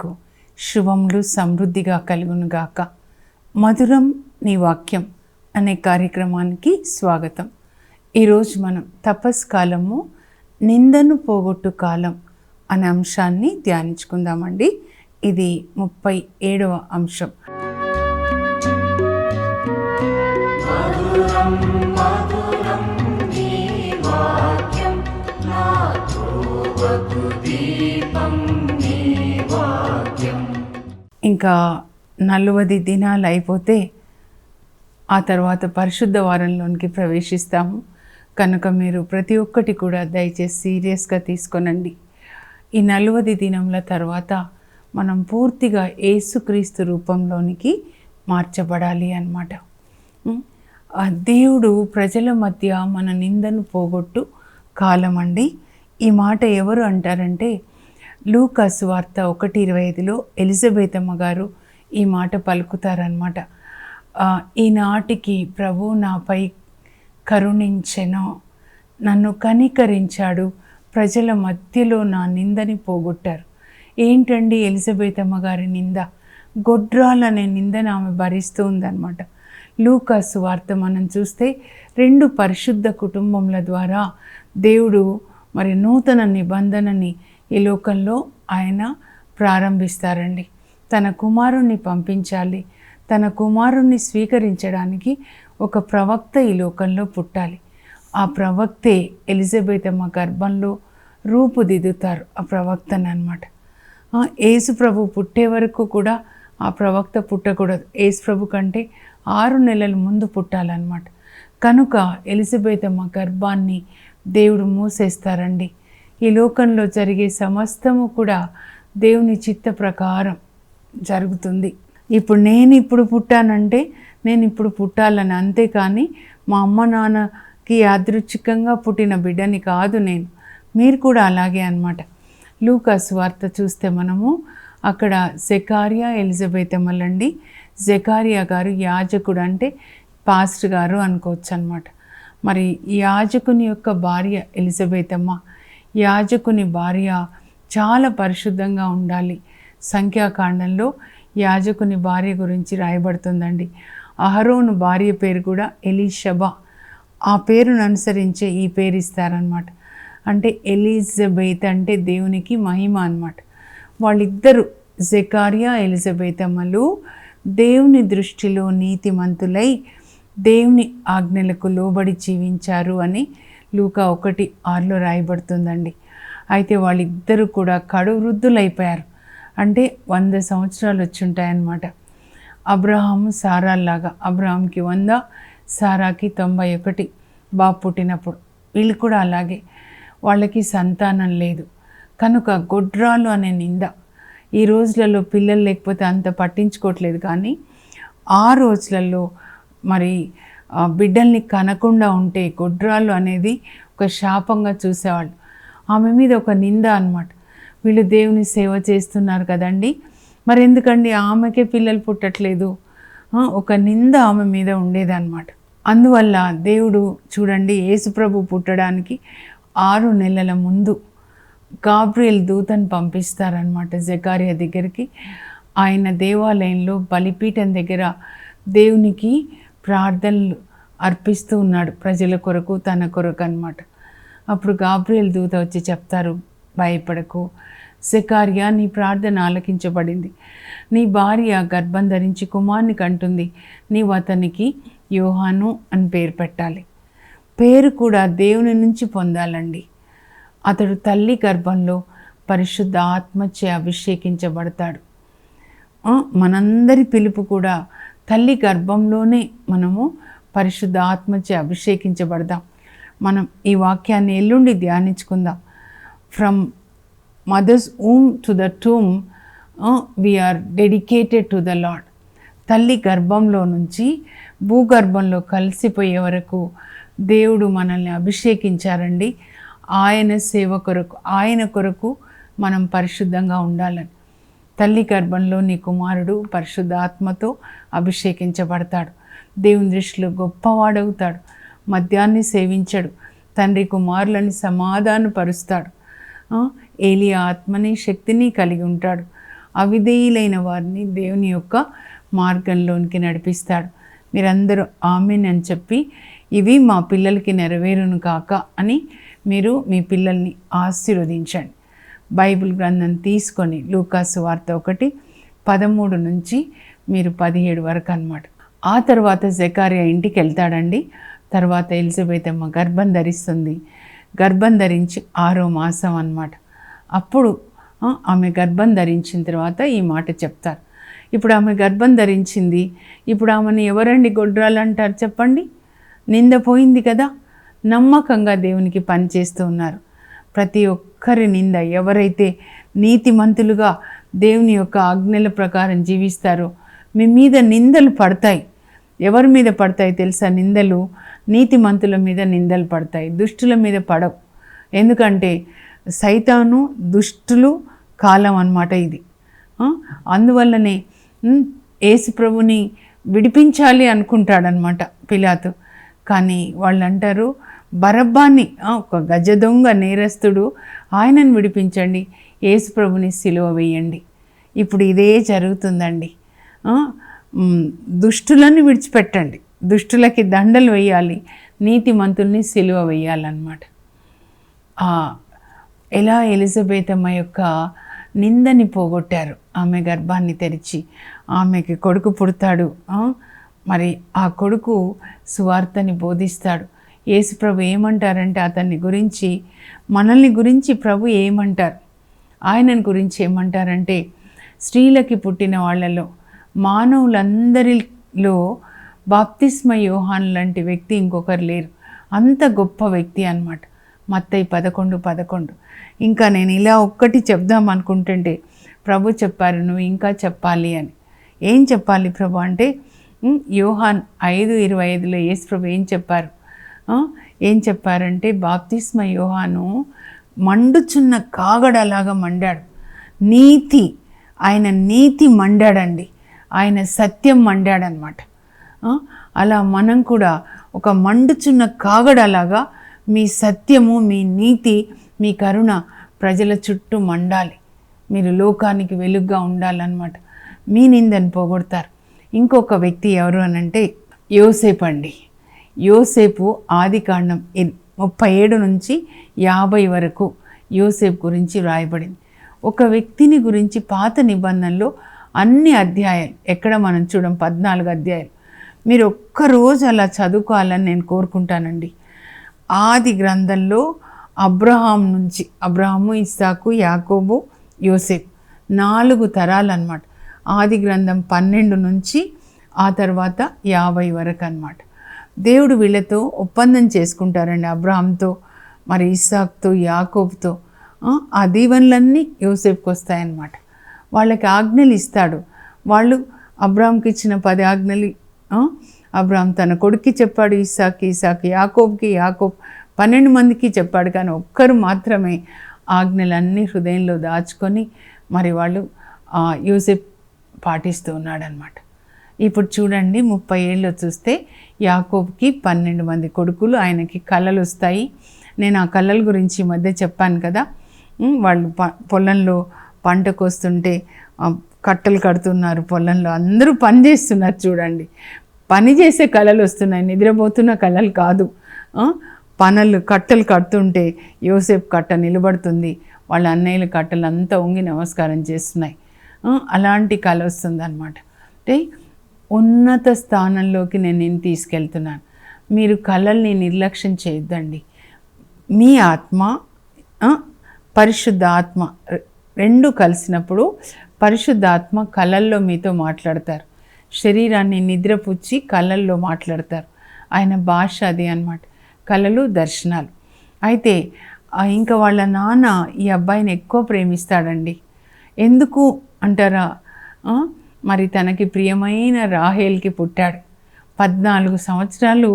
మీకు శుభములు సమృద్ధిగా కలుగునుగాక. మధురం నీ వాక్యం అనే కార్యక్రమానికి స్వాగతం. ఈరోజు మనం తపస్ కాలము నిందను పోగొట్టు కాలం అనే అంశాన్ని ధ్యానించుకుందామండి. ఇది ముప్పై ఏడవ అంశం. ఇంకా నలువది దినాలు అయిపోతే ఆ తర్వాత పరిశుద్ధ వారంలోనికి ప్రవేశిస్తాము. కనుక మీరు ప్రతి ఒక్కటి కూడా దయచేసి సీరియస్గా తీసుకొనండి. ఈ నలువది దినముల తర్వాత మనం పూర్తిగా ఏసుక్రీస్తు రూపంలోనికి మార్చబడాలి అన్నమాట. ఆ దేవుడు ప్రజల మధ్య మన నిందను పోగొట్టు కాలం అండి ఈ మాట ఎవరు అంటారంటే లూకాసు వార్త ఒకటి ఇరవై ఐదులో ఎలిజబెత్ అమ్మగారు ఈ మాట పలుకుతారనమాట ఈనాటికి ప్రభు నాపై కరుణించెను. నన్ను కనికరించాడు. ప్రజల మధ్యలో నా నిందని పోగొట్టారు. ఏంటండి ఎలిజబెత్ అమ్మగారి నింద? గొడ్రాలనే నిందను ఆమె భరిస్తూ ఉందన్నమాట. లూకాసు వార్త మనం చూస్తే రెండు పరిశుద్ధ కుటుంబముల ద్వారా దేవుడు మరి నూతన నిబంధనని ఈ లోకంలో ఆయన ప్రారంభిస్తారండి. తన కుమారుణ్ణి పంపించాలి. తన కుమారుణ్ణి స్వీకరించడానికి ఒక ప్రవక్త ఈ లోకంలో పుట్టాలి. ఆ ప్రవక్తే ఎలిజబెత్ అమ్మ గర్భంలో రూపుదిద్దుతారు ఆ ప్రవక్తని అనమాట ఏసు ప్రభు పుట్టే వరకు కూడా ఆ ప్రవక్త పుట్టకూడదు. ఏసు ప్రభు కంటే ఆరు నెలల ముందు పుట్టాలన్నమాట. కనుక ఎలిజబెత్ అమ్మ గర్భాన్ని దేవుడు మూసేస్తారండి. ఈ లోకంలో జరిగే సమస్తము కూడా దేవుని చిత్త ప్రకారం జరుగుతుంది. ఇప్పుడు నేను ఇప్పుడు పుట్టానంటే నేను ఇప్పుడు పుట్టాలని అంతేకాని మా అమ్మ నాన్నకి యాదృచ్ఛికంగా పుట్టిన బిడ్డని కాదు నేను. మీరు కూడా అలాగే అన్నమాట. లూకాస్ వార్త చూస్తే మనము అక్కడ జెకారియా ఎలిజబెత్ అమ్మలండి జెకారియా గారు యాజకుడు అంటే పాస్టర్ గారు అనుకోవచ్చు అనమాట మరి యాజకుని యొక్క భార్య ఎలిజబెత్ అమ్మ యాజకుని భార్య చాలా పరిశుద్ధంగా ఉండాలి. సంఖ్యాకాండంలో యాజకుని భార్య గురించి రాయబడుతుందండి. అహరోను భార్య పేరు కూడా ఎలీషబా. ఆ పేరును అనుసరించే ఈ పేరు ఇస్తారనమాట అంటే ఎలిజబెత్ అంటే దేవునికి మహిమ అనమాట వాళ్ళిద్దరూ జకారియా ఎలిజబెత్ అమ్మలు దేవుని దృష్టిలో నీతిమంతులై దేవుని ఆజ్ఞలకు లోబడి జీవించారు అని లూకా ఒకటి ఆరులో రాయబడుతుందండి. అయితే వాళ్ళిద్దరూ కూడా కడు వృద్ధులైపోయారు. అంటే వంద సంవత్సరాలు వచ్చి ఉంటాయన్నమాట అబ్రహాము సారాల్లాగా అబ్రహాంకి వంద సారాకి తొంభై ఒకటి బాబు పుట్టినప్పుడు. వీళ్ళు కూడా అలాగే. వాళ్ళకి సంతానం లేదు. కనుక గొడ్రాలు అనే నింద. ఈ రోజులలో పిల్లలు లేకపోతే అంత పట్టించుకోవట్లేదు కానీ ఆ రోజులలో మరి బిడ్డల్ని కనకుండా ఉంటే గొడ్రాలు అనేది ఒక శాపంగా చూసేవాళ్ళు. ఆమె మీద ఒక నింద అనమాట వీళ్ళు దేవుని సేవ చేస్తున్నారు కదండి. మరి ఎందుకండి ఆమెకే పిల్లలు పుట్టట్లేదు? ఒక నింద ఆమె మీద ఉండేదన్నమాట. అందువల్ల దేవుడు చూడండి యేసుప్రభు పుట్టడానికి ఆరు నెలల ముందు గాబ్రియల్ దూతను పంపిస్తారనమాట జకారియా దగ్గరికి. ఆయన దేవాలయంలో బలిపీఠం దగ్గర దేవునికి ప్రార్థనలు అర్పిస్తూ ఉన్నాడు ప్రజల కొరకు తన కొరకు అనమాట అప్పుడు గాబ్రియల్ దూత వచ్చి చెప్తారు భయపడకు. శకార్య నీ ప్రార్థన ఆలకించబడింది. నీ భార్య గర్భం ధరించి కుమార్ని కంటుంది. నీవు అతనికి యోహాను అని పేరు పెట్టాలి. పేరు కూడా దేవుని నుంచి పొందాలండి. అతడు తల్లి గర్భంలో పరిశుద్ధ ఆత్మచే అభిషేకించబడతాడు. మనందరి పిలుపు కూడా తల్లి గర్భంలోనే మనము పరిశుద్ధ ఆత్మచే అభిషేకించబడదాం. మనం ఈ వాక్యాన్ని ఎల్లుండి ధ్యానించుకుందాం. From mother's womb to the tomb we are dedicated to the Lord తల్లి గర్భంలో నుంచి భూగర్భంలో కలిసిపోయే వరకు దేవుడు మనల్ని అభిషేకించారండి. ఆయన సేవ కొరకు ఆయన కొరకు మనం పరిశుద్ధంగా ఉండాలని. తల్లి గర్భంలో నీ కుమారుడు పరిశుద్ధాత్మతో అభిషేకించబడతాడు. దేవుని దృష్టిలో గొప్పవాడవుతాడు. మద్యాన్ని సేవించడు. తండ్రి కుమారులను సమాధానపరుస్తాడు. ఏలియా ఆత్మని శక్తిని కలిగి ఉంటాడు. అవిధేయులైన వారిని దేవుని యొక్క మార్గంలోనికి నడిపిస్తాడు. మీరందరూ ఆమెన్ అని చెప్పి ఇవి మా పిల్లలకి నెరవేరును కాక అని మీరు మీ పిల్లల్ని ఆశీర్వదించండి. బైబిల్ గ్రంథం తీసుకొని లూకాసు వార్త ఒకటి పదమూడు నుంచి మీరు పదిహేడు వరకు అన్నమాట. ఆ తర్వాత జకారియా ఇంటికి వెళ్తాడండి. తర్వాత ఎలిజబెత్ అమ్మ గర్భం ధరిస్తుంది. గర్భం ధరించి ఆరో మాసం అన్నమాట. అప్పుడు ఆమె గర్భం ధరించిన తర్వాత ఈ మాట చెప్తారు. ఇప్పుడు ఆమె గర్భం ధరించింది. ఇప్పుడు ఆమెను ఎవరండి గొడ్రాలు అంటారు చెప్పండి? నింద పోయింది కదా. నమ్మకంగా దేవునికి పనిచేస్తూ ఉన్నారు. ప్రతి ఒక్కరి నింద ఎవరైతే నీతిమంతులుగా దేవుని యొక్క ఆజ్ఞల ప్రకారం జీవిస్తారో మీ మీద నిందలు పడతాయి. ఎవరి మీద పడతాయి తెలుసా? నిందలు నీతిమంతుల మీద నిందలు పడతాయి. దుష్టుల మీద పడవు. ఎందుకంటే సైతాను దుష్టులు కాలం అన్నమాట ఇది. అందువల్లనే యేసు ప్రభుని విడిపించాలి అనుకుంటాడనమాట పిలాతు. కానీ వాళ్ళు అంటారు బరబ్బాన్ని ఒక గజ దొంగ నేరస్తుడు ఆయనను విడిపించండి. యేసుప్రభుని సిలువ వేయండి. ఇప్పుడు ఇదే జరుగుతుందండి. దుష్టులను విడిచిపెట్టండి. దుష్టులకి దండలు వేయాలి. నీతిమంతుల్ని సిలువ వేయాలన్నమాట. ఎలా ఎలిజబెత్ అమ్మ యొక్క నిందని పోగొట్టారు. ఆమె గర్భాన్ని తెరిచి ఆమెకి కొడుకు పుడతాడు. మరి ఆ కొడుకు సువార్తని బోధిస్తాడు. యేసు ప్రభు ఏమంటారంటే అతన్ని గురించి మనల్ని గురించి ప్రభు ఏమంటారు? ఆయనని గురించి ఏమంటారంటే స్త్రీలకి పుట్టిన వాళ్ళలో మానవులందరిలో బాప్తిస్మ యోహాన్ లాంటి వ్యక్తి ఇంకొకరు లేరు. అంత గొప్ప వ్యక్తి అన్నమాట. మత్తయి పదకొండు పదకొండు. ఇంకా నేను ఇలా ఒక్కటి చెప్దాం అనుకుంటుంటే ప్రభు చెప్పారు నువ్వు ఇంకా చెప్పాలి అని. ఏం చెప్పాలి ప్రభు అంటే యోహాన్ ఐదు ఇరవై ఐదులో యేసు ప్రభు ఏం చెప్పారు? ఏం చెప్పారంటే బాప్తిస్మ యోహాను మండుచున్న కాగడలాగా మండాడు. నీతి ఆయన నీతి మండాడండి. ఆయన సత్యం మండాడనమాట. అలా మనం కూడా ఒక మండుచున్న కాగడలాగా మీ సత్యము మీ నీతి మీ కరుణ ప్రజల చుట్టూ మండాలి. మీరు లోకానికి వెలుగ్గా ఉండాలన్నమాట. మీ నిందని పోగొడతారు. ఇంకొక వ్యక్తి ఎవరు అనంటే యోసేపండి. అండి యోసేపు ఆది కాండం ముప్పై ఏడు నుంచి యాభై వరకు యోసేపు గురించి వ్రాయబడింది. ఒక వ్యక్తిని గురించి పాత నిబంధనలో అన్ని అధ్యాయాలు ఎక్కడ మనం చూడం పద్నాలుగు అధ్యాయాలు మీరు ఒక్కరోజు అలా చదువుకోవాలని నేను కోరుకుంటానండి. ఆది గ్రంథంలో అబ్రహాం నుంచి అబ్రహాము ఇస్సాకు యాకోబు యోసేఫ్ నాలుగు తరాలు అన్నమాట ఆది గ్రంథం పన్నెండు నుంచి ఆ తర్వాత యాభై వరకు అన్నమాట. దేవుడు వీళ్ళతో ఒప్పందం చేసుకుంటారండి. అబ్రహాంతో మరి ఇస్సాక్తో యాకోబ్తో. ఆ, దీవెనలన్నీ యోసేపుకి వస్తాయన్నమాట. వాళ్ళకి ఆజ్ఞలు ఇస్తాడు. వాళ్ళు అబ్రామ్కి ఇచ్చిన పది ఆజ్ఞలు అబ్రామ్ తన కొడుక్కి చెప్పాడు ఇసాకి ఇసాకి యాకోబ్కి యాకోబ్ పన్నెండు మందికి చెప్పాడు. కానీ ఒక్కరు మాత్రమే ఆజ్ఞలన్నీ హృదయంలో దాచుకొని మరి వాళ్ళు యూసెఫ్ పాటిస్తూ ఉన్నాడనమాట ఇప్పుడు చూడండి ముప్పై ఏళ్ళు చూస్తే యాకోబ్కి పన్నెండు మంది కొడుకులు ఆయనకి కళలు వస్తాయి. నేను ఆ కళల గురించి ఈ మధ్య చెప్పాను కదా. వాళ్ళు ప పొలంలో పంటకు వస్తుంటే కట్టలు కడుతున్నారు పొలంలో. అందరూ పని చేస్తున్నారు చూడండి. పని చేసే కళలు వస్తున్నాయి. నిద్రపోతున్న కళలు కాదు. పనులు కట్టలు కడుతుంటే యోసేపు కట్ట నిలబడుతుంది. వాళ్ళ అన్నయ్యల కట్టలు అంతా ఉంగి నమస్కారం చేస్తున్నాయి. అలాంటి కళ వస్తుంది అనమాట అంటే ఉన్నత స్థానంలోకి నేను నేను తీసుకెళ్తున్నాను. మీరు కళల్ని నిర్లక్ష్యం చేయొద్దండి. మీ ఆత్మ పరిశుద్ధ ఆత్మ రెండు కలిసినప్పుడు పరిశుద్ధాత్మ కళల్లో మీతో మాట్లాడతారు. శరీరాన్ని నిద్రపుచ్చి కళల్లో మాట్లాడతారు. ఆయన భాష అది అన్నమాట. కళలు దర్శనాలు. అయితే ఇంకా వాళ్ళ నాన్న ఈ అబ్బాయిని ఎక్కువ ప్రేమిస్తాడండి. ఎందుకు అంటారా? మరి తనకి ప్రియమైన రాహేల్కి పుట్టాడు. పద్నాలుగు సంవత్సరాలు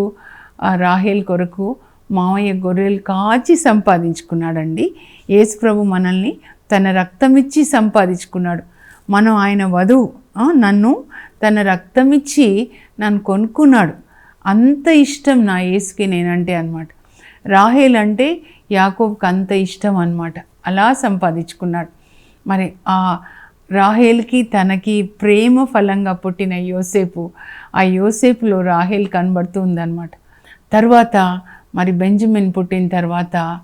ఆ రాహేల్ కొరకు మామయ్య గొర్రెలు కాచి సంపాదించుకున్నాడండి. యేసుప్రభు మనల్ని తన రక్తమిచ్చి సంపాదించుకున్నాడు. మనం ఆయన వధువు నన్ను తన రక్తమిచ్చి నన్ను కొనుక్కున్నాడు. అంత ఇష్టం నా యేసుకి నేనంటే అనమాట రాహేల్ అంటే యాకోబ్కి అంత ఇష్టం అనమాట అలా సంపాదించుకున్నాడు. మరి ఆ రాహేల్కి తనకి ప్రేమ ఫలంగా పుట్టిన యోసేపు ఆ యోసేపులో రాహేల్ కనబడుతూ ఉందన్నమాట తర్వాత మరి బెంజమిన్ పుట్టిన తర్వాత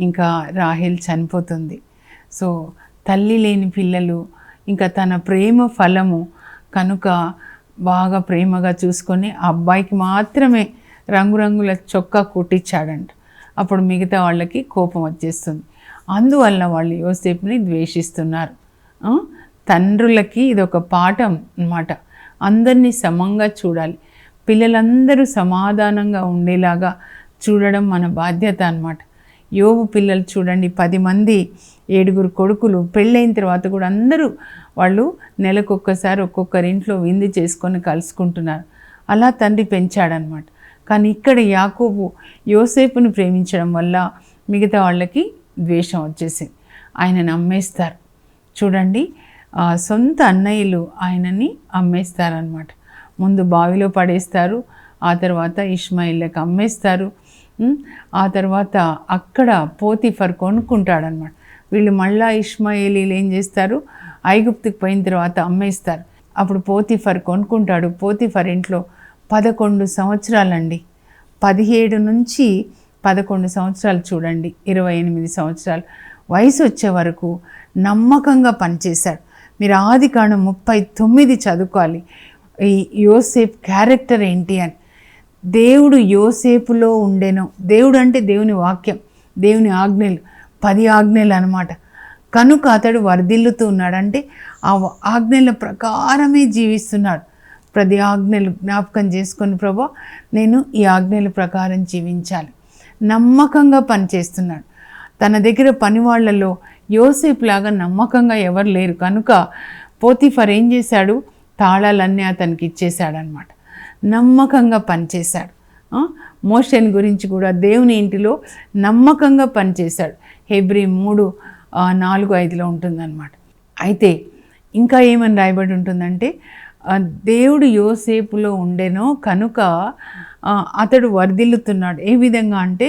ఇంకా రాహేల్ చనిపోతుంది. సో తల్లి లేని పిల్లలు ఇంకా తన ప్రేమ ఫలము కనుక బాగా ప్రేమగా చూసుకొని ఆ అబ్బాయికి మాత్రమే రంగురంగుల చొక్కా కుట్టించాడంట. అప్పుడు మిగతా వాళ్ళకి కోపం వచ్చేస్తుంది. అందువల్ల వాళ్ళు యోసేపుని ద్వేషిస్తున్నారు. తండ్రులకి ఇది ఒక పాఠం అన్నమాట. అందరినీ సమంగా చూడాలి. పిల్లలందరూ సమాధానంగా ఉండేలాగా చూడడం మన బాధ్యత అనమాట యోగు పిల్లలు చూడండి పది మంది ఏడుగురు కొడుకులు పెళ్ళైన తర్వాత కూడా అందరూ వాళ్ళు నెలకొక్కసారి ఒక్కొక్కరి ఇంట్లో విందు చేసుకొని కలుసుకుంటున్నారు. అలా తండ్రి పెంచాడనమాట కానీ ఇక్కడ యాకోబు యోసేపును ప్రేమించడం వల్ల మిగతా వాళ్ళకి ద్వేషం వచ్చేసింది. ఆయన నమ్మేస్తారు. చూడండి సొంత అన్నయ్యలు ఆయనని అమ్మేస్తారనమాట ముందు బావిలో పడేస్తారు ఆ తర్వాత ఇష్మాయిల్కి అమ్మేస్తారు ఆ తర్వాత అక్కడ పోతిఫర్ కొనుక్కుంటాడనమాట వీళ్ళు మళ్ళా ఇష్మాయిలీలు ఏం చేస్తారు? ఐగుప్తుకు పోయిన తర్వాత అమ్మేస్తారు. అప్పుడు పోతిఫర్ కొనుక్కుంటాడు. పోతిఫర్ ఇంట్లో పదకొండు సంవత్సరాలండి. పదిహేడు నుంచి పదకొండు సంవత్సరాలు చూడండి ఇరవై ఎనిమిది సంవత్సరాలు. వయసు వచ్చే వరకు నమ్మకంగా పనిచేశాడు మీరు ఆది కాండం ముప్పై తొమ్మిది చదువుకోవాలి. ఈ యోసేఫ్ క్యారెక్టర్ ఏంటి అని. దేవుడు యోసేపులో ఉండెను. దేవుడు అంటే దేవుని వాక్యం దేవుని ఆజ్ఞలు పది ఆజ్ఞలు అనమాట కనుక అతడు వర్ధిల్లుతూ ఉన్నాడు అంటే ఆ ఆజ్ఞల ప్రకారమే జీవిస్తున్నాడు. ప్రతి ఆజ్ఞలు జ్ఞాపకం చేసుకొని ప్రభా నేను ఈ ఆజ్ఞల ప్రకారం జీవించాలి. నమ్మకంగా పనిచేస్తున్నాడు. తన దగ్గర పనివాళ్ళలో యోసేపు లాగా నమ్మకంగా ఎవరు లేరు. కనుక పోతిఫర్ ఏం చేశాడు? తాళాలన్నీ అతనికి ఇచ్చేశాడనమాట నమ్మకంగా పనిచేశాడు. మోషన్ గురించి కూడా దేవుని ఇంటిలో నమ్మకంగా పనిచేశాడు. హెబ్రి మూడు నాలుగు ఐదులో ఉంటుందన్నమాట. అయితే ఇంకా ఏమని రాయబడి ఉంటుందంటే దేవుడు యోసేపులో ఉండెనో కనుక అతడు వర్ధిల్లుతున్నాడు. ఏ విధంగా అంటే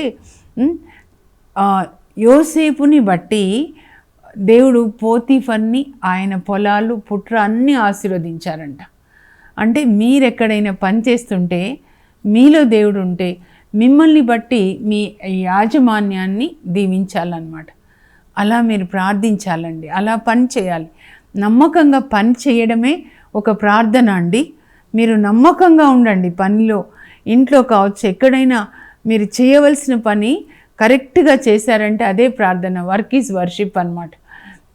యోసేపుని బట్టి దేవుడు పోతీఫర్ని ఆయన పొలాలు పుట్ర అన్నీ ఆశీర్వదించారంట. అంటే మీరెక్కడైనా పనిచేస్తుంటే పని చేస్తుంటే మీలో దేవుడు ఉంటే మిమ్మల్ని బట్టి మీ యాజమాన్యాన్ని దీవించాలన్నమాట. అలా మీరు ప్రార్థించాలండి. అలా పని చేయాలి. నమ్మకంగా పని చేయడమే ఒక ప్రార్థన అండి. మీరు నమ్మకంగా ఉండండి పనిలో. ఇంట్లో కావచ్చు ఎక్కడైనా మీరు చేయవలసిన పని కరెక్ట్గా చేశారంటే అదే ప్రార్థన వర్క్ ఈజ్ వర్షిప్ అనమాట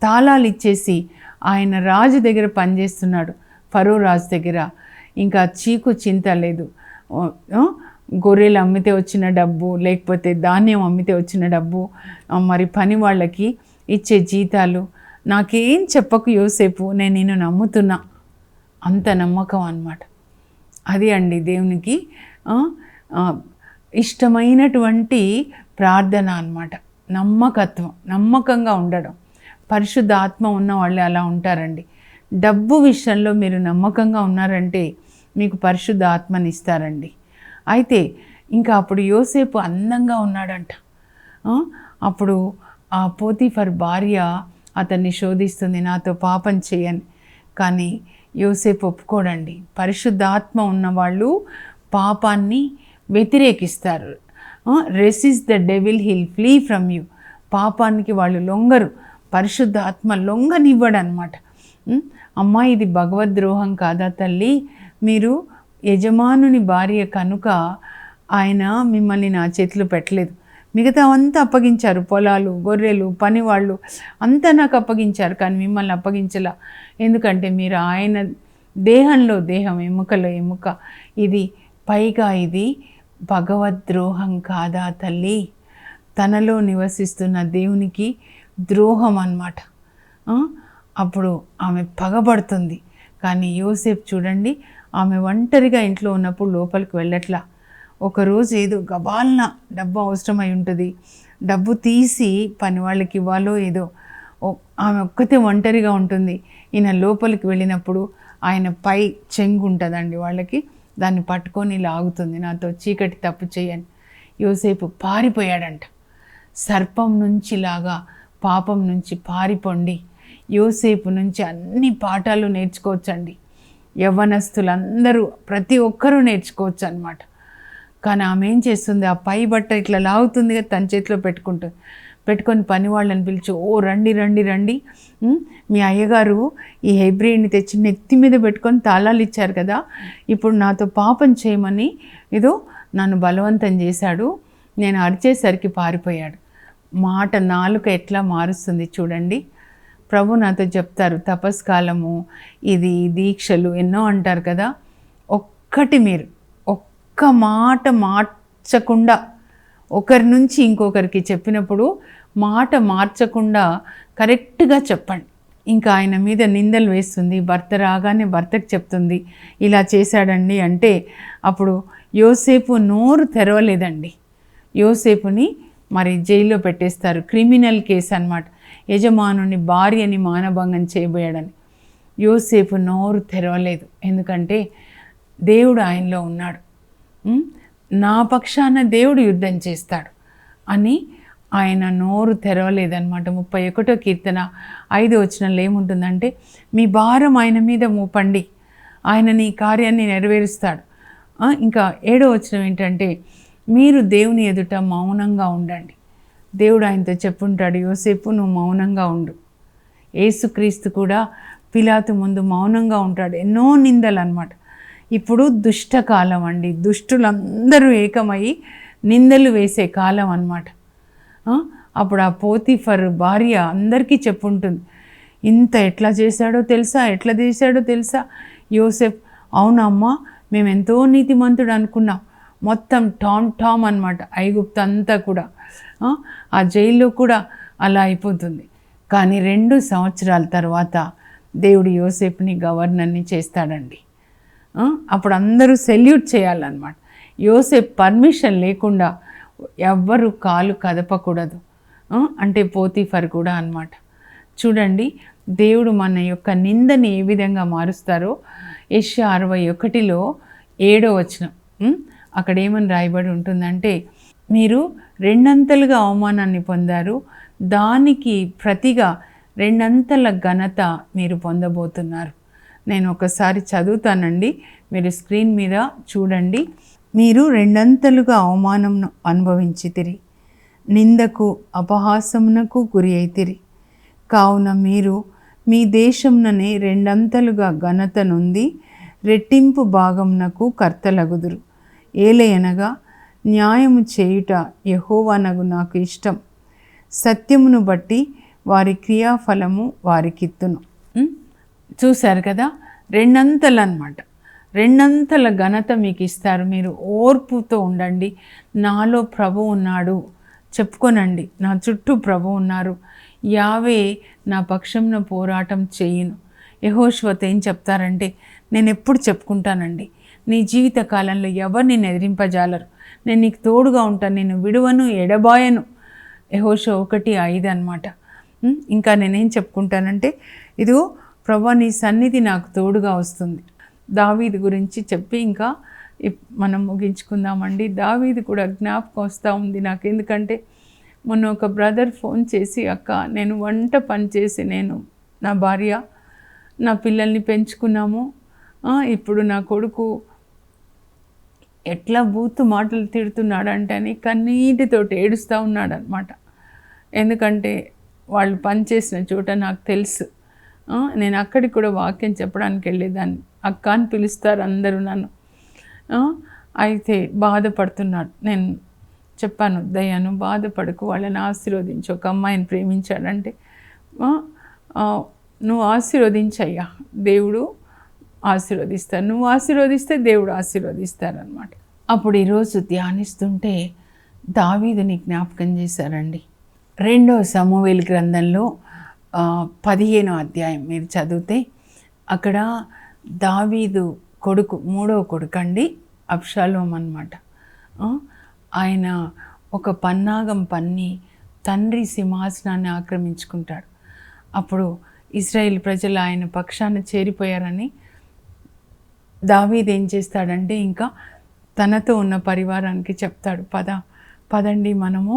తాళాలు ఇచ్చేసి ఆయన రాజు దగ్గర పనిచేస్తున్నాడు ఫరో రాజు దగ్గర. ఇంకా చీకు చింత లేదు. గొర్రెలు అమ్మితే వచ్చిన డబ్బు లేకపోతే ధాన్యం అమ్మితే వచ్చిన డబ్బు మరి పని వాళ్ళకి ఇచ్చే జీతాలు. నాకేం చెప్పకు యోసేపు నేను నిన్ను నమ్ముతున్నా. అంత నమ్మకం అన్నమాట. అది అండి దేవునికి ఇష్టమైనటువంటి ప్రార్థన అన్నమాట. నమ్మకత్వం నమ్మకంగా ఉండడం. పరిశుద్ధ ఆత్మ ఉన్న వాళ్ళే అలా ఉంటారండి. డబ్బు విషయంలో మీరు నమ్మకంగా ఉన్నారంటే మీకు పరిశుద్ధ ఆత్మని ఇస్తారండి. అయితే ఇంకా అప్పుడు యోసేపు అందంగా ఉన్నాడంట. అప్పుడు ఆ పోతీఫర్ భార్య అతన్ని శోధిస్తుంది నాతో పాపం చేయని. కానీ యోసేపు ఒప్పుకోడండి. పరిశుద్ధాత్మ ఉన్నవాళ్ళు పాపాన్ని వ్యతిరేకిస్తారు. Resist the devil he'll flee from you పాపానికి వాళ్ళు లొంగరు. పరిశుద్ధ ఆత్మ లొంగనివ్వడు అనమాట అమ్మా ఇది భగవద్రోహం కాదా తల్లి? మీరు యజమానుని భార్య కనుక ఆయన మిమ్మల్ని నా చేతిలో పెట్టలేదు. మిగతా అంతా అప్పగించారు. పొలాలు గొర్రెలు పనివాళ్ళు అంతా నాకు అప్పగించారు కానీ మిమ్మల్ని అప్పగించలా. ఎందుకంటే మీరు ఆయన దేహంలో దేహం ఎముకలో ఎముక. ఇది పైగా ఇది భగవద్రోహం కాదా తల్లి? తనలో నివసిస్తున్న దేవునికి ద్రోహం అన్నమాట. అప్పుడు ఆమె పగబడుతుంది. కానీ యోసేపు చూడండి ఆమె ఒంటరిగా ఇంట్లో ఉన్నప్పుడు లోపలికి వెళ్ళట్లా. ఒకరోజు ఏదో గబాల్న డబ్బు అవసరమై ఉంటుంది. డబ్బు తీసి పని వాళ్ళకి ఇవ్వాలో ఏదో. ఆమె ఒక్కతే ఒంటరిగా ఉంటుంది. ఈయన లోపలికి వెళ్ళినప్పుడు ఆయన పై చెంగు ఉంటుందండి వాళ్ళకి. దాన్ని పట్టుకొని లాగుతుంది. నాతో చీకటి తప్పు చేయని యోసేపు పారిపోయాడంట. సర్పం నుంచి లాగా పాపం నుంచి పారిపోండి యోసేపు నుంచి అన్ని పాఠాలు నేర్చుకోవచ్చండి. యవ్వనస్తులందరూ ప్రతి ఒక్కరూ నేర్చుకోవచ్చు అనమాట కానీ ఆమె ఏం చేస్తుంది? ఆ పై బట్ట ఇట్లా లాగుతుంది కదా తన చేతిలో పెట్టుకుంటుంది. పెట్టుకొని పని వాళ్ళని పిలిచి ఓ రండి రండి రండి. మీ అయ్యగారు ఈ హైబ్రిడ్ని తెచ్చి నెత్తి మీద పెట్టుకొని తాళాలు ఇచ్చారు కదా ఇప్పుడు నాతో పాపం చేయమని ఏదో నన్ను బలవంతం చేశాడు నేను అరిచేసరికి పారిపోయాడు. మాట నాలుక ఎట్లా మారుస్తుంది చూడండి. ప్రభు నాతో చెప్తారు తపస్కాలము ఇది దీక్షలు ఎన్నో అంటారు కదా ఒక్కటి మీరు ఒక్క మాట మార్చకుండా ఒకరి నుంచి ఇంకొకరికి చెప్పినప్పుడు మాట మార్చకుండా కరెక్ట్గా చెప్పండి. ఇంకా ఆయన మీద నిందలు వేస్తుంది భర్త రాగానే భర్తకు చెప్తుంది ఇలా చేశాడండి అంటే అప్పుడు యోసేపు నోరు తెరవలేదండి. యోసేపుని మరి జైల్లో పెట్టేస్తారు. క్రిమినల్ కేసు అన్నమాట. యజమానుని భార్యని మానభంగం చేయబోయాడని. యోసేపు నోరు తెరవలేదు. ఎందుకంటే దేవుడు ఆయనలో ఉన్నాడు. నా పక్షాన దేవుడు యుద్ధం చేస్తాడు అని ఆయన నోరు తెరవలేదన్నమాట. ముప్పై ఒకటో కీర్తన ఐదు వచనంలో ఏముంటుందంటే మీ భారం ఆయన మీద మోపండి. ఆయన నీ కార్యాన్ని నెరవేరుస్తాడు. ఇంకా ఏడో వచనం ఏంటంటే మీరు దేవుని ఎదుట మౌనంగా ఉండండి. దేవుడు ఆయనతో చెప్పుంటాడు యోసేపు నువ్వు మౌనంగా ఉండు. ఏసుక్రీస్తు కూడా పిలాతు ముందు మౌనంగా ఉంటాడు. ఎన్నో నిందలు అనమాట ఇప్పుడు దుష్ట కాలం అండి. దుష్టులందరూ ఏకమై నిందలు వేసే కాలం అన్నమాట. అప్పుడు ఆ పోతిఫర్ భార్య అందరికీ చెప్పుంటుంది. ఇంత ఎట్లా చేశాడో తెలుసా? ఎట్లా చేశాడో తెలుసా? యోసెఫ్ అవునమ్మా మేము ఎంతో నీతిమంతుడు అనుకున్నాం. మొత్తం టామ్ టామ్ అనమాట ఐగుప్త అంతా కూడా. ఆ? జైల్లో కూడా అలా అయిపోతుంది. కానీ రెండు సంవత్సరాల తర్వాత దేవుడు యోసేపుని గవర్నర్ని చేస్తాడండి. అప్పుడు అందరూ సెల్యూట్ చేయాలన్నమాట. యోసేపు పర్మిషన్ లేకుండా ఎవ్వరు కాలు కదపకూడదు. అంటే పోతీఫర్ కూడా అన్నమాట. చూడండి దేవుడు మన యొక్క నిందని ఏ విధంగా మారుస్తారో యశ అరవై ఒకటిలో ఏడో వచనం. అక్కడ ఏమని రాయబడి ఉంటుందంటే మీరు రెండంతలుగా అవమానాన్ని పొందారు దానికి ప్రతిగా రెండంతల ఘనత మీరు పొందబోతున్నారు. నేను ఒకసారి చదువుతానండి. మీరు స్క్రీన్ మీద చూడండి. మీరు రెండంతలుగా అవమానంను అనుభవించితిరి నిందకు అపహాసమునకు గురి అయితిరి కావున మీరు మీ దేశంననే రెండంతలుగా ఘనత నుండి రెట్టింపు భాగమునకు కర్తలగుదురు. ఏలయనగా న్యాయము చేయుట యహోవానగు నాకు ఇష్టం. సత్యమును బట్టి వారి క్రియాఫలము వారికిత్తును. చూశారు కదా? రెండంతలు అనమాట రెండంతల ఘనత మీకు ఇస్తారు మీరు ఓర్పుతో ఉండండి. నాలో ప్రభు ఉన్నాడు. చెప్పుకోనండి. నా చుట్టూ ప్రభు ఉన్నారు. యావే నా పక్షంన పోరాటం చేయను. యహోశ్వత ఏం చెప్తారంటే నేను ఎప్పుడు చెప్పుకుంటానండి. నీ జీవిత కాలంలో ఎవరిని ఎదిరింపజాలరు? నేను నీకు తోడుగా ఉంటాను. నేను విడువను ఎడబాయను. యహోష ఒకటి ఐదు అనమాట ఇంకా నేనేం చెప్పుకుంటానంటే ఇదిగో ప్రభా నీ సన్నిధి నాకు తోడుగా వస్తుంది. దావీది గురించి చెప్పి ఇంకా ఇప్- మనం ముగించుకుందామండి. దావీది కూడా జ్ఞాపకం వస్తూ ఉంది నాకు. ఎందుకంటే మొన్న ఒక బ్రదర్ ఫోన్ చేసి అక్క నేను వంట పని చేసి నేను నా భార్య నా పిల్లల్ని పెంచుకున్నాము. ఇప్పుడు నా కొడుకు ఎట్లా బూతు మాటలు తిడుతున్నాడంటే అని కన్నీటితోటి ఏడుస్తూ ఉన్నాడనమాట ఎందుకంటే వాళ్ళు పనిచేసిన చోట నాకు తెలుసు. నేను అక్కడికి కూడా వాక్యం చెప్పడానికి వెళ్ళేదాన్ని. అక్క అని పిలుస్తారు అందరూ నన్ను. అయితే బాధపడుతున్నాడు. నేను చెప్పాను దయ్యాను బాధపడకు వాళ్ళని ఆశీర్వదించు. ఒక అమ్మాయిని ప్రేమించాడంటే నువ్వు ఆశీర్వదించయ్యా. దేవుడు ఆశీర్వదిస్తారు. నువ్వు ఆశీర్వదిస్తే దేవుడు ఆశీర్వదిస్తారనమాట అప్పుడు ఈరోజు ధ్యానిస్తుంటే దావీదుని జ్ఞాపకం చేశారండి. రెండో సమూవేలు గ్రంథంలో పదిహేనో అధ్యాయం మీరు చదివితే అక్కడ దావీదు కొడుకు మూడో కొడుకు అండి అప్షాలోం అనమాట ఆయన ఒక పన్నాగం పన్ని తండ్రి సింహాసనాన్ని ఆక్రమించుకుంటాడు. అప్పుడు ఇజ్రాయిల్ ప్రజలు ఆయన పక్షాన చేరిపోయారని దావీద్ ఏం చేస్తాడంటే ఇంకా తనతో ఉన్న పరివారానికి చెప్తాడు. పద పదండి మనము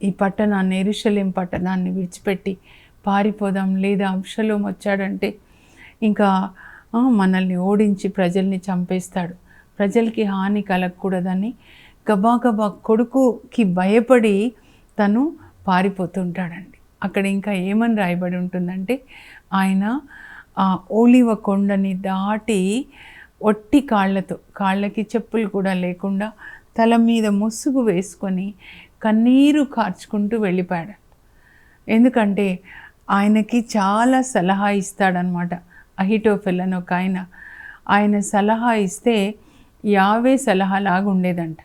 ఈ పట్టణాన్ని ఎరుషలేం పట్టణాన్ని విడిచిపెట్టి పారిపోదాం లేదా అంశలోం వచ్చాడంటే ఇంకా మనల్ని ఓడించి ప్రజల్ని చంపేస్తాడు. ప్రజలకి హాని కలగకూడదని గబా గబా కొడుకుకి భయపడి తను పారిపోతుంటాడండి. అక్కడ ఇంకా ఏమని రాయబడి ఉంటుందంటే ఆయన ఆ ఓలివ కొండని దాటి ఒట్టి కాళ్ళతో కాళ్ళకి చెప్పులు కూడా లేకుండా తల మీద ముసుగు వేసుకొని కన్నీరు కార్చుకుంటూ వెళ్ళిపోయాడు. ఎందుకంటే ఆయనకి చాలా సలహా ఇస్తాడనమాట అహిటోఫెల్ అని ఒక ఆయన. ఆయన సలహా ఇస్తే యావే సలహా లాగా ఉండేదంట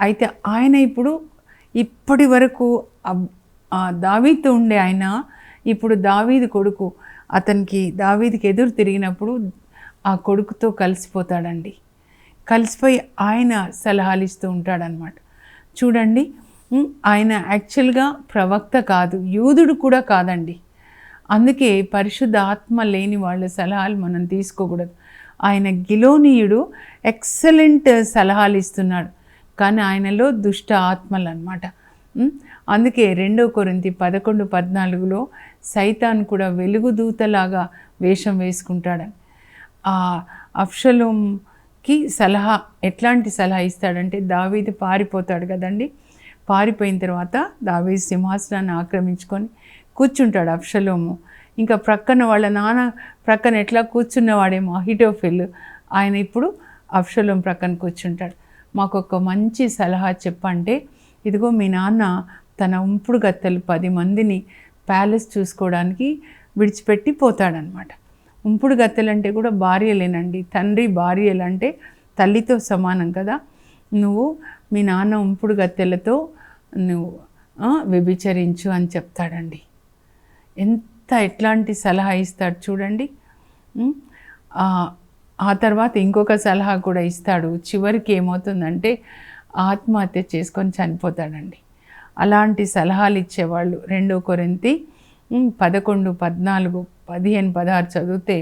అయితే ఆయన ఇప్పుడు ఇప్పటి వరకు ఆ దావీతో ఉండే ఆయన ఇప్పుడు దావీది కొడుకు. అతనికి దావీదికి ఎదురు తిరిగినప్పుడు ఆ కొడుకుతో కలిసిపోతాడండి. కలిసిపోయి ఆయన సలహాలు ఇస్తూ ఉంటాడనమాట చూడండి. ఆయన యాక్చువల్గా ప్రవక్త కాదు యూదుడు కూడా కాదండి. అందుకే పరిశుద్ధ ఆత్మ లేని వాళ్ళ సలహాలు మనం తీసుకోకూడదు. ఆయన గిలోనీయుడు ఎక్సలెంట్ సలహాలు ఇస్తున్నాడు. కానీ ఆయనలో దుష్ట ఆత్మలు అనమాట అందుకే రెండో కొరింతి పదకొండు పద్నాలుగులో సైతాన్ కూడా వెలుగుదూతలాగా వేషం వేసుకుంటాడని. ఆ కి సలహా ఎట్లాంటి సలహా ఇస్తాడంటే దావీదు పారిపోతాడు కదండి. పారిపోయిన తర్వాత దావీదు సింహాసనాన్ని ఆక్రమించుకొని కూర్చుంటాడు అప్షలోము ఇంకా ప్రక్కన వాళ్ళ నాన్న ప్రక్కన ఎట్లా కూర్చున్నవాడేమో అహిటోఫిల్. ఆయన ఇప్పుడు అప్షలోం ప్రక్కన కూర్చుంటాడు. మాకు ఒక మంచి సలహా చెప్పంటే ఇదిగో మీ నాన్న తన ఉంపుడు గత్తలు పది మందిని ప్యాలెస్ చూసుకోవడానికి విడిచిపెట్టి పోతాడనమాట. ఉంపుడు గత్తెలంటే కూడా భార్యలేనండి. తండ్రి భార్యలంటే తల్లితో సమానం కదా. నువ్వు మీ నాన్న ఉంపుడు గత్తెలతో నువ్వు వ్యభిచరించు అని చెప్తాడండి. ఎంత ఎట్లాంటి సలహా ఇస్తాడు చూడండి. ఆ, తర్వాత ఇంకొక సలహా కూడా ఇస్తాడు. చివరికి ఏమవుతుందంటే ఆత్మహత్య చేసుకొని చనిపోతాడండి. అలాంటి సలహాలు ఇచ్చేవాళ్ళు. రెండో కొరింతి పదకొండు పద్నాలుగు పదిహేను పదహారు చదివితే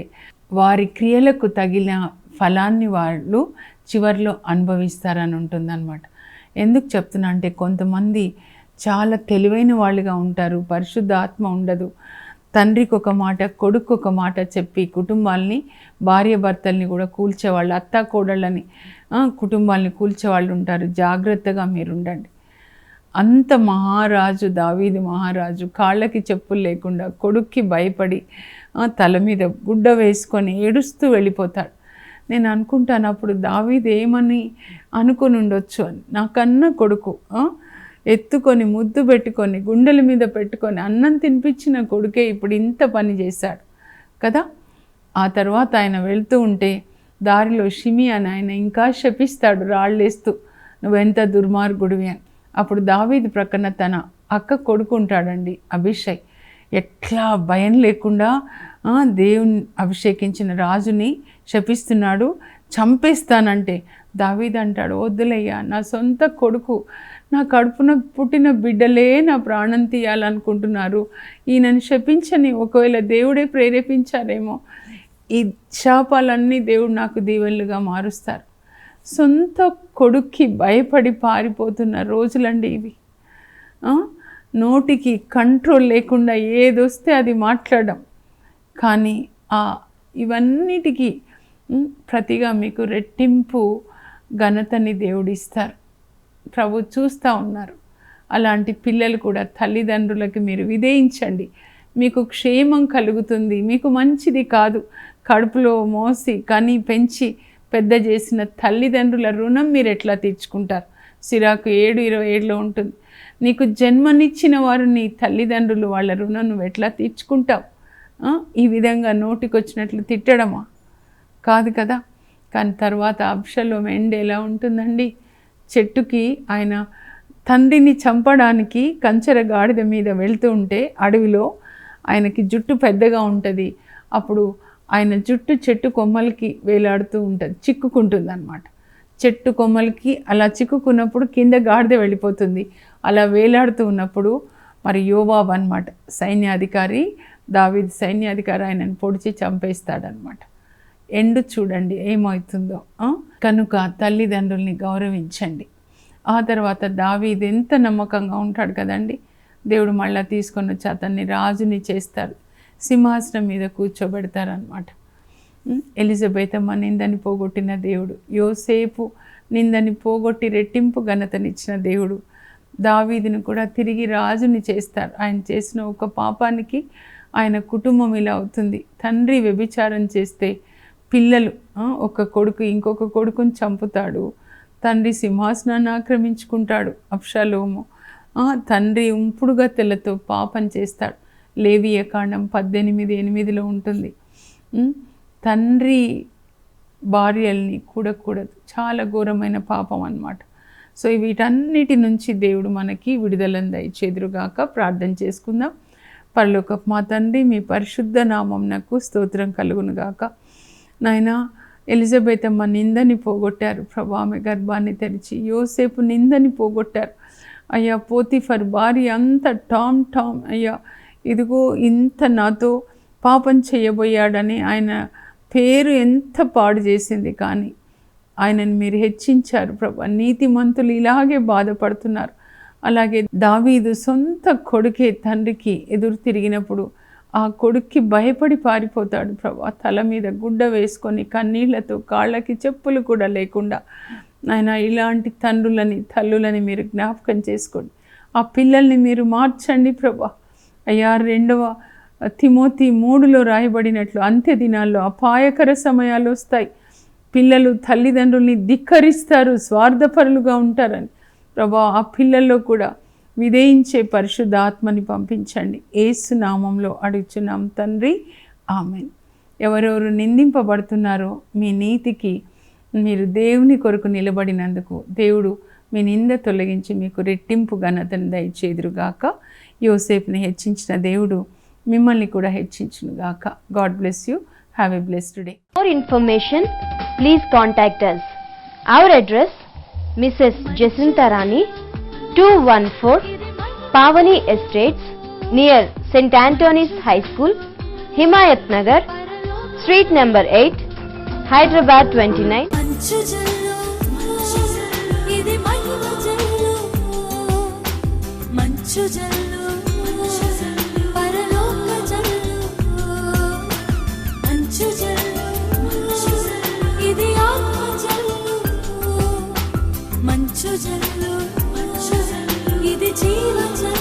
వారి క్రియలకు తగిన ఫలాన్ని వాళ్ళు చివరిలో అనుభవిస్తారని ఉంటుందన్నమాట. ఎందుకు చెప్తున్నా అంటే కొంతమంది చాలా తెలివైన వాళ్ళుగా ఉంటారు పరిశుద్ధ ఆత్మ ఉండదు. తండ్రికి ఒక మాట కొడుకు ఒక మాట చెప్పి కుటుంబాల్ని భార్య భర్తల్ని కూడా కూల్చేవాళ్ళు అత్త కోడళ్ళని కుటుంబాలని కుటుంబాల్ని కూల్చేవాళ్ళు ఉంటారు. జాగ్రత్తగా మీరు ఉండండి. అంత మహారాజు దావీది మహారాజు కాళ్ళకి చెప్పులు లేకుండా కొడుక్కి భయపడి తల మీద గుడ్డ వేసుకొని ఏడుస్తూ వెళ్ళిపోతాడు. నేను అనుకుంటాను అప్పుడు దావీది ఏమని అనుకుని ఉండొచ్చు అని. నాకన్న కొడుకు ఎత్తుకొని ముద్దు పెట్టుకొని గుండెల మీద పెట్టుకొని అన్నం తినిపించిన కొడుకే ఇప్పుడు ఇంత పని చేశాడు కదా? ఆ తర్వాత ఆయన వెళ్తూ ఉంటే దారిలో షిమి అని ఆయన ఇంకా శపిస్తాడు రాళ్ళేస్తూ నువ్వెంత దుర్మార్గుడివి అని. అప్పుడు దావీది ప్రక్కన తన అక్క కొడుకుంటాడండి అభిషేక్. ఎట్లా భయం లేకుండా దేవుని అభిషేకించిన రాజుని శపిస్తున్నాడు చంపేస్తానంటే. దావీద్ అంటాడు వద్దులయ్యా నా సొంత కొడుకు నా కడుపున పుట్టిన బిడ్డలే నా ప్రాణం తీయాలనుకుంటున్నారు. ఈయనని శపించని ఒకవేళ దేవుడే ప్రేరేపించారేమో. ఈ శాపాలన్నీ దేవుడు నాకు దీవెనలుగా మారుస్తారు. సొంత కొడుక్కి భయపడి పారిపోతున్న రోజులండి ఇవి. నోటికి కంట్రోల్ లేకుండా ఏదొస్తే అది మాట్లాడడం. కానీ ఆ ఇవన్నిటికీ ప్రతిగా మీకు రెట్టింపు ఘనతని దేవుడిస్తారు. ప్రభు చూస్తూ ఉన్నారు. అలాంటి పిల్లలు కూడా తల్లిదండ్రులకి మీరు విధేయించండి. మీకు క్షేమం కలుగుతుంది. మీకు మంచిది కాదు. కడుపులో మోసి కని పెంచి పెద్ద చేసిన తల్లిదండ్రుల రుణం మీరు ఎట్లా తీర్చుకుంటారు? సిరాకు ఏడు ఇరవై ఏడులో ఉంటుంది. నీకు జన్మనిచ్చిన వారు నీ తల్లిదండ్రులు వాళ్ళ రుణం నువ్వు ఎట్లా తీర్చుకుంటావు? ఈ విధంగా నోటికొచ్చినట్లు తిట్టడమా? కాదు కదా. కానీ తర్వాత అబ్షలో ఎండ్ ఎలా ఉంటుందండి? చెట్టుకి ఆయన తండ్రిని చంపడానికి కంచెర గాడిద మీద వెళ్తూ ఉంటే అడవిలో ఆయనకి జుట్టు పెద్దగా ఉంటుంది. అప్పుడు ఆయన జుట్టు చెట్టు కొమ్మలకి వేలాడుతూ ఉంటుంది చిక్కుకుంటుంది అనమాట చెట్టు కొమ్మలకి అలా చిక్కుకున్నప్పుడు కింద గాడిద వెళ్ళిపోతుంది. అలా వేలాడుతూ ఉన్నప్పుడు మరి యోబాబు అనమాట సైన్యాధికారి దావీద్ సైన్యాధికారి ఆయనను పొడిచి చంపేస్తాడనమాట ఎండు చూడండి ఏమవుతుందో కనుక తల్లిదండ్రుల్ని గౌరవించండి. ఆ తర్వాత దావీద్ ఎంత నమ్మకంగా ఉంటాడు కదండి? దేవుడు మళ్ళీ తీసుకొని వచ్చి అతన్ని రాజుని చేస్తారు. సింహాసనం మీద కూర్చోబెడతారనమాట ఎలిజబెత్ అమ్మ నిందని పోగొట్టిన దేవుడు యోసేపు నిందని పోగొట్టి రెట్టింపు ఘనతనిచ్చిన దేవుడు దావీదిని కూడా తిరిగి రాజుని చేస్తారు. ఆయన చేసిన ఒక పాపానికి ఆయన కుటుంబం ఇలా అవుతుంది. తండ్రి వ్యభిచారం చేస్తే పిల్లలు ఒక కొడుకు ఇంకొక కొడుకుని చంపుతాడు తండ్రి సింహాసనాన్ని ఆక్రమించుకుంటాడు అప్షలోము తండ్రి ఉంపుడుగా తెల్లతో పాపం చేస్తాడు. లేవియ కాండం పద్దెనిమిది ఎనిమిదిలో ఉంటుంది. తండ్రి భార్యల్ని కూడకూడదు. చాలా ఘోరమైన పాపం అన్నమాట. సో వీటన్నిటి నుంచి దేవుడు మనకి విడుదలను దయచేదురుగాక ప్రార్థన చేసుకుందాం. పరలోక మా తండ్రి మీ పరిశుద్ధ నామంనకు స్తోత్రం కలుగునుగాక. నాయన ఎలిజబెత్ అమ్మ నిందని పోగొట్టారు. ప్రభా ఆమె గర్భాన్ని తెరిచి యోసేపు నిందని పోగొట్టారు. అయ్యా పోతిఫర్ భార్య అంత టామ్ టామ్ అయ్యా ఇదిగో ఇంత నాతో పాపం చేయబోయాడని ఆయన పేరు ఎంత పాడు చేసింది కానీ ఆయనను మీరు హెచ్చించారు ప్రభా. నీతిమంతులు ఇలాగే బాధపడుతున్నారు. అలాగే దావీదు సొంత కొడుకే తండ్రికి ఎదురు తిరిగినప్పుడు ఆ కొడుక్కి భయపడి పారిపోతాడు ప్రభా. తల మీద గుడ్డ వేసుకొని కన్నీళ్ళతో కాళ్ళకి చెప్పులు కూడా లేకుండా ఆయన ఇలాంటి తండ్రులని తల్లులని మీరు జ్ఞాపకం చేసుకోండి. ఆ పిల్లల్ని మీరు మార్చండి ప్రభా. అయ్యా రెండవ తిమోతి మూడులో రాయబడినట్లు అంత్య దినాల్లో అపాయకర సమయాలు వస్తాయి. పిల్లలు తల్లిదండ్రుల్ని ధిక్కరిస్తారు స్వార్థపరులుగా ఉంటారని. ప్రభా ఆ పిల్లల్లో కూడా విధేయించే పరిశుద్ధ ఆత్మని పంపించండి. ఏసు నామంలో అడుగుచున్నాం తండ్రి. ఆమెన్. ఎవరెవరు నిందింపబడుతున్నారో మీ నీతికి మీరు దేవుని కొరకు నిలబడినందుకు దేవుడు మీ నింద తొలగించి మీకు రెట్టింపు ఘనతను దయచేదురుగాక యోసేఫ్ని హెచ్చించిన దేవుడు మిమ్మల్ని కూడా హెచ్చించును గాక. God bless you. Have a blessed day for information please contact us our address Mrs Jacinta Rani two one four Pavani estates near Saint Anthony's high school Himayat Nagar street number eight Hyderabad twenty nine శుజల్లు ఇది జీవజల్లు